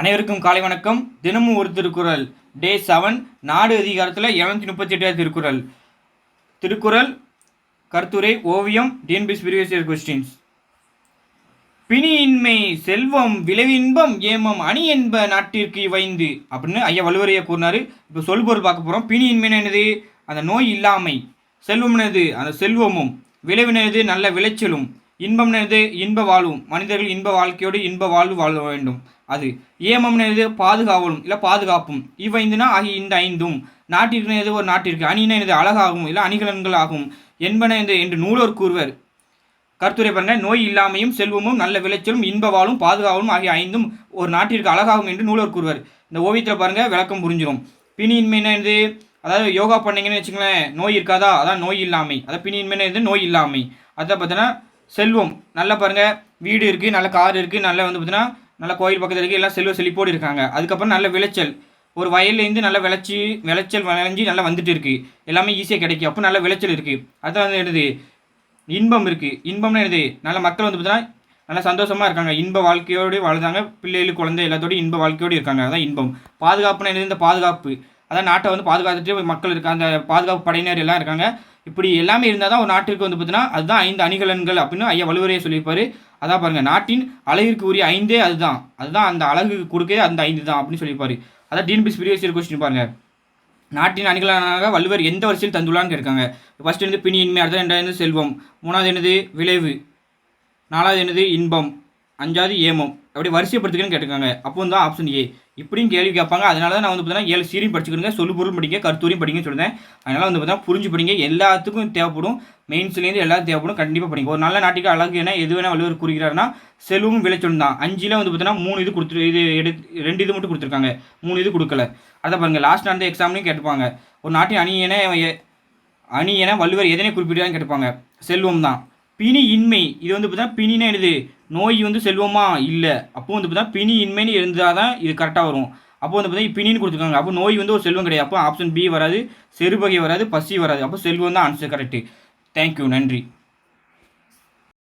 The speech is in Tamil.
அனைவருக்கும் காலை வணக்கம். தினமும் ஒரு திருக்குறள். டே செவன் நாடு அதிகாரத்தில் இரநூத்தி முப்பத்தி எட்டாவது திருக்குறள். திருக்குறள் கருத்துரை ஓவியம் டிஎன்பிஎஸ் ப்ரீவியஸ் இயர் கொஸ்டின்ஸ் பிணியின்மை செல்வம் விளைவின்பம் ஏமம் அணி என்ப நாட்டிற்கு வைந்து அப்படின்னு ஐயா வலுவரையை கூறினார். இப்போ சொல்பொருள் பார்க்க போகிறோம் பிணியின்மைன்னு என்னது? அந்த நோய் இல்லாமை. செல்வம் என்னது? அந்த செல்வமும். விளைவினது நல்ல விளைச்சலும். இன்பம் என்னது இன்ப வாழ்வும். மனிதர்கள் இன்ப வாழ்க்கையோடு இன்ப வாழ்வு வாழ வேண்டும். அது ஏமம் என்னது பாதுகாவலும் இல்லை பாதுகாப்பும். இவ்வைந்துனா ஆகிய இந்த ஐந்தும். நாட்டிற்கு என்னது ஒரு நாட்டிற்கு. அணியின என்னது அழகாகும் இல்லை அணிகலன்கள் ஆகும் என்பன என்று நூலோர் கூறுவர். கருத்துரை பாருங்க. நோய் இல்லாமையும் செல்வமும் நல்ல விளைச்சலும் இன்ப வாழும் பாதுகாவலும் ஆகிய ஐந்தும் ஒரு நாட்டிற்கு அழகாகும் என்று நூலர் கூறுவர். இந்த ஓவியத்தில் பாருங்கள் விளக்கம் புரிஞ்சிடும் பிணியின்மைன்னு என்னது அதாவது யோகா பண்ணிங்கன்னு வச்சுங்களேன் நோய் இருக்காதா? அதான் நோய் இல்லாமை. அதான் பிணியின்மைன்னு நோய் இல்லாமை. அதை பார்த்தோன்னா செல்வம். நல்லா பாருங்க. வீடு இருக்குது நல்ல கார் இருக்குது நல்ல வந்து பார்த்தீங்கன்னா நல்ல கோயில் பக்கத்தில் இருக்குது எல்லாம் செல்வ செழிப்போடு இருக்காங்க. அதுக்கப்புறம் நல்ல விளைச்சல். ஒரு வயல்லேருந்து நல்லா விளைச்சி விளைச்சல் விளைஞ்சி நல்லா வந்துட்டு இருக்குது எல்லாமே ஈஸியாக கிடைக்கும். அப்போ நல்ல விளைச்சல் இருக்குது அதான் வந்து என்னது? இன்பம் இருக்குது இன்பம்னா என்னது? நல்ல மக்கள் வந்து பார்த்தீங்கன்னா நல்லா சந்தோஷமாக இருக்காங்க. இன்ப வாழ்க்கையோடு வாழ்ந்தாங்க. பிள்ளைகள் குழந்தை எல்லாத்தோடய இன்ப வாழ்க்கையோடு இருக்காங்க. அதான் இன்பம். பாதுகாப்புனா என்னது? இந்த பாதுகாப்பு. அதான் நாட்டை வந்து பாதுகாத்துட்டு மக்கள் இருக்க அந்த பாதுகாப்பு படையினர் எல்லாம் இருக்காங்க. இப்படி எல்லாமே இருந்தால் தான் ஒரு நாட்டிற்கு வந்து பார்த்தீங்கன்னா அதுதான் ஐந்து அணிகலன்கள் அப்படின்னு ஐயா வலுவரையே சொல்லியிருப்பார். அதான் பாருங்கள் நாட்டின் அழகிற்கு உரிய ஐந்தே அதுதான். அதுதான் அந்த அழகு கொடுக்கவே அந்த ஐந்து தான் அப்படின்னு சொல்லியிருப்பார். அதான் டிஎன்பிஎஸ் ப்ரீவியஸ் இயர் கொஸ்டின் பாருங்கள் நாட்டின் அணிகளானாக வள்ளுவர் எந்த வரிசையில் தந்துள்ளான்னு கேட்காங்க ஃபர்ஸ்ட் என்னது பிணியின்மை அடுத்த ரெண்டாவது செல்வம் மூணாவது என்னது விளைவு நாலாவது என்னது இன்பம் அஞ்சாவது ஏமம். அப்படி வரிசைப்படுத்துக்கன்னு கேட்டுக்காங்க. அப்போ தான் ஆப்ஷன் ஏ இப்படியும் கேள்வி கேட்பாங்க. அதனால தான் நான் வந்து பார்த்தீங்கன்னா ஏழு சீரியும் படிச்சுக்கிறேங்க. சொல்லு பொருள் படிங்க கருத்தூரியும் படிங்கன்னு சொல்லுறேன் அதனால் வந்து பார்த்தீங்கன்னா புரிஞ்சு படிங்க எல்லாத்துக்கும் தேவைப்படும். மெயின்ஸ்லேருந்து எல்லாத்துக்கும் தேவைப்படும். கண்டிப்பாக படிங்க. ஒரு நல்ல நாட்டுக்கு அழகு என்ன எது வேணால் வள்ளுவர் கூறுகிறாருன்னா செல்வமும் விளைச்சலும் தான். அஞ்சில் வந்து பார்த்தீங்கன்னா மூணு இது கொடுத்து இது எடு ரெண்டு இது மட்டும் கொடுத்துருக்காங்க. மூணு இது கொடுக்கல. அதை பாருங்கள் லாஸ்ட் நடந்த எக்ஸாம்லையும் கேட்டுப்பாங்க. ஒரு நாட்டின் அணி என அணி என வள்ளுவர் எதனை குறிப்பிட்டான்னு கேட்டுப்பாங்க. செல்வம் தான். பிணி இன்மை இது வந்து பார்த்தீங்கன்னா பிணினா என்னது? நோய் வந்து செல்வமா? இல்லை. அப்போ வந்து பார்த்தீங்கன்னா பிணி இன்மைன்னு இருந்தால் தான் இது கரெக்டாக வரும். அப்போ வந்து பார்த்தீங்கன்னா பிணின்னு கொடுத்துருக்காங்க. அப்போ நோய் வந்து ஒரு செல்வம் கிடையாது. அப்போ ஆப்ஷன் பி வராது. செருபகை வராது. பசி வராது. அப்போ செல்வம் தான். ஆன்சர் கரெக்டு தேங்க்யூ நன்றி.